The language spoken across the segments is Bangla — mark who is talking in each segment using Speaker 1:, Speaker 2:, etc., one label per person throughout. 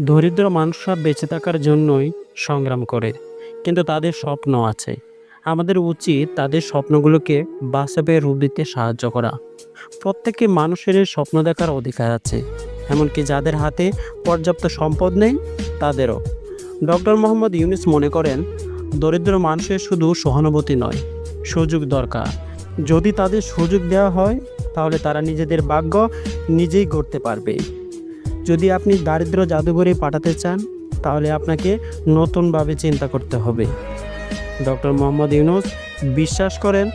Speaker 1: দরিদ্র মানুষরা বেঁচে থাকার জন্যই সংগ্রাম করে। কিন্তু তাদের স্বপ্ন আছে। আমাদের উচিত তাদের স্বপ্নগুলোকে বাস্তবে রূপ দিতে সাহায্য করা। প্রত্যেকে মানুষের স্বপ্ন দেখার অধিকার আছে। এমনকি যাদের হাতে পর্যাপ্ত সম্পদ নেই, তাদেরও। ডক্টর মোহাম্মদ ইউনুস মনে করেন, দরিদ্র মানুষের শুধু সহানুভূতি নয়, সুযোগ দরকার। যদি তাদের সুযোগ দেওয়া হয়, তাহলে তারা নিজেদের ভাগ্য নিজেই গড়তে পারবে। যদি আপনি দারিদ্র জাদুঘরে পাঠাতে চান, তাহলে আপনাকে নতুনভাবে চিন্তা করতে হবে। ডক্টর মোহাম্মদ ইউনুস, বিশ্বাস করেন,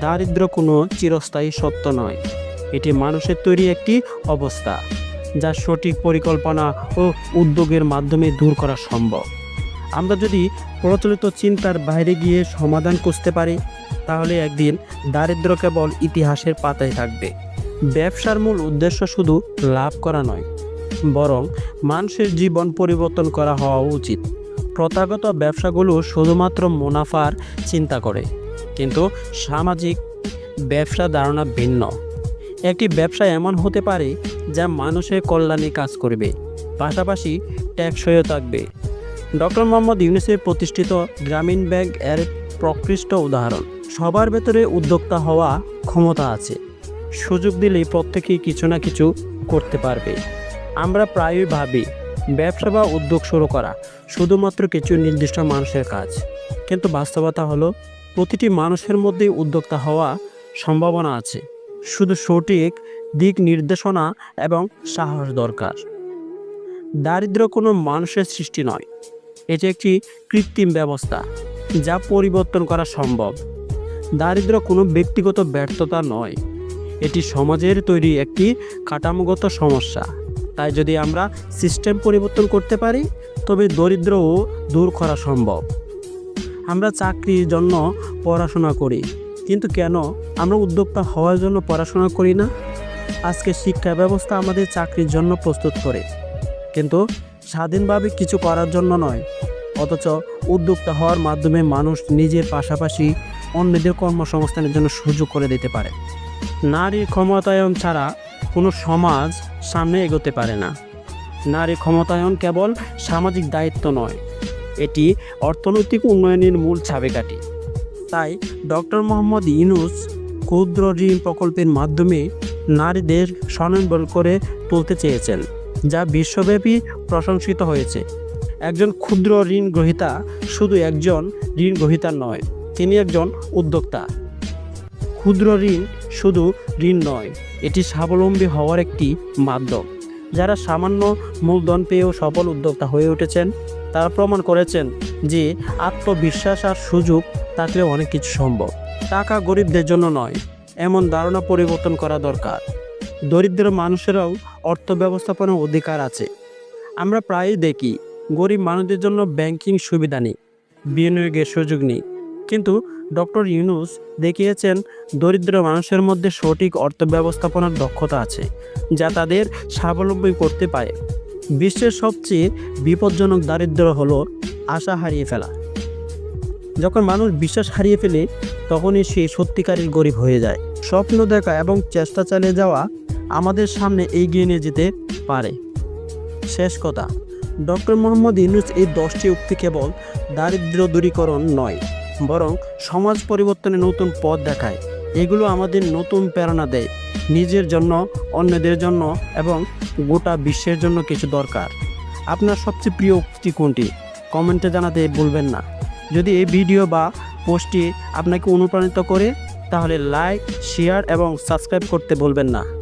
Speaker 1: দারিদ্র কোনো চিরস্থায়ী সত্য নয়। এটি মানুষের তৈরি একটি অবস্থা, যা সঠিক পরিকল্পনা ও উদ্যোগের মাধ্যমে দূর করা সম্ভব। আমরা যদি প্রচলিত চিন্তার বাইরে গিয়ে সমাধান খুঁজতে পারি, তাহলে একদিন দারিদ্র কেবল ইতিহাসের পাতায় থাকবে। ব্যবসার মূল উদ্দেশ্য শুধু লাভ করা নয় বরং মানুষের জীবন পরিবর্তন করা হওয়া উচিত। প্রথাগত ব্যবসাগুলো শুধুমাত্র মুনাফার চিন্তা করে, কিন্তু সামাজিক ব্যবসা ধারণা ভিন্ন। একটি ব্যবসা এমন হতে পারে যা মানুষের কল্যাণে কাজ করবে, পাশাপাশি ট্যাক্সইও থাকবে। ডক্টর মোহাম্মদ ইউনুসের প্রতিষ্ঠিত গ্রামীণ ব্যাংক এর প্রকৃষ্ট উদাহরণ, সবার ভেতরে উদ্যোক্তা হওয়া ক্ষমতা আছে। সুযোগ দিলেই প্রত্যেকেই কিছু না কিছু করতে পারবে। আমরা প্রায়ই ভাবি, ব্যবসা বা উদ্যোগ শুরু করা শুধুমাত্র কিছু নির্দিষ্ট মানুষের কাজ। কিন্তু বাস্তবতা হলো, প্রতিটি মানুষের মধ্যে উদ্যোক্তা হওয়া সম্ভাবনা আছে। শুধু সঠিক দিক নির্দেশনা এবং সাহস দরকার। দারিদ্র কোনো মানুষের সৃষ্টি নয়। এটি একটি কৃত্রিম ব্যবস্থা যা পরিবর্তন করা সম্ভব। দারিদ্র কোনো ব্যক্তিগত ব্যর্থতা নয়। এটি সমাজের তৈরি একটি কাঠামোগত সমস্যা। তাই যদি আমরা সিস্টেম পরিবর্তন করতে পারি, তবে দরিদ্রও দূর করা সম্ভব। আমরা চাকরির জন্য পড়াশোনা করি, কিন্তু কেন আমরা উদ্যোক্তা হওয়ার জন্য পড়াশোনা করি না? আজকে শিক্ষা ব্যবস্থা আমাদের চাকরির জন্য প্রস্তুত করে, কিন্তু স্বাধীনভাবে কিছু করার জন্য নয়। অথচ উদ্যোক্তা হওয়ার মাধ্যমে মানুষ নিজের পাশাপাশি অন্যদের কর্মসংস্থানের জন্য সুযোগ করে দিতে পারে। নারীর ক্ষমতায়ন ছাড়া কোনো সমাজ সামনে এগোতে পারে না। নারী ক্ষমতায়ন কেবল সামাজিক দায়িত্ব নয়, এটি অর্থনৈতিক উন্নয়নের মূল চাবিকাঠি। তাই ডক্টর মোহাম্মদ ইনুস ক্ষুদ্র ঋণ প্রকল্পের মাধ্যমে নারীদের স্বনির্ভর করে তুলতে চেয়েছেন, যা বিশ্বব্যাপী প্রশংসিত হয়েছে। একজন ক্ষুদ্র ঋণ গ্রহীতা শুধু একজন ঋণ গ্রহীতা নয়, তিনি একজন উদ্যোক্তা। ক্ষুদ্র ঋণ শুধু ঋণ নয় এটি স্বাবলম্বী হওয়ার একটি মাধ্যম। যারা সামান্য মূলধন পেয়েও সফল উদ্যোক্তা হয়ে উঠেছেন, তারা প্রমাণ করেছেন যে আত্মবিশ্বাস আর সুযোগ থাকলে অনেক কিছু সম্ভব। টাকা গরিবদের জন্য নয়, এমন ধারণা পরিবর্তন করা দরকার। দরিদ্র মানুষেরাও অর্থ ব্যবস্থাপনার অধিকার আছে। আমরা প্রায়ই দেখি, গরিব মানুষদের জন্য ব্যাংকিং সুবিধা নেই, বিনিয়োগের সুযোগ নেই। কিন্তু ডক্টর ইউনুস দেখিয়েছেন, দরিদ্র মানুষের মধ্যে সঠিক অর্থ ব্যবস্থাপনার দক্ষতা আছে, যা তাদের স্বাবলম্বী করতে পারে। বিশ্বের সবচেয়ে বিপজ্জনক দারিদ্র হলো আশা হারিয়ে ফেলা। যখন মানুষ বিশ্বাস হারিয়ে ফেলে, তখনই সে সত্যিকারের গরিব হয়ে যায়। স্বপ্ন দেখা এবং চেষ্টা চালিয়ে যাওয়া আমাদের সামনে এগিয়ে নিয়ে যেতে পারে। শেষ কথা, ডক্টর মোহাম্মদ ইউনুস এই দশটি উক্তি কেবল দারিদ্র দূরীকরণ নয়। বরং সমাজ পরিবর্তনে নতুন পথ দেখায়। এগুলো আমাদের নতুন প্রেরণা দেয়। নিজের জন্য, অন্যদের জন্য এবং গোটা বিশ্বের জন্য কিছু দরকার। আপনার সবচেয়ে প্রিয় উক্তি কোনটি? কমেন্টে জানাতে ভুলবেন না। যদি এই ভিডিও বা পোস্টটি আপনাকে অনুপ্রাণিত করে, তাহলে লাইক, শেয়ার এবং সাবস্ক্রাইব করতে ভুলবেন না।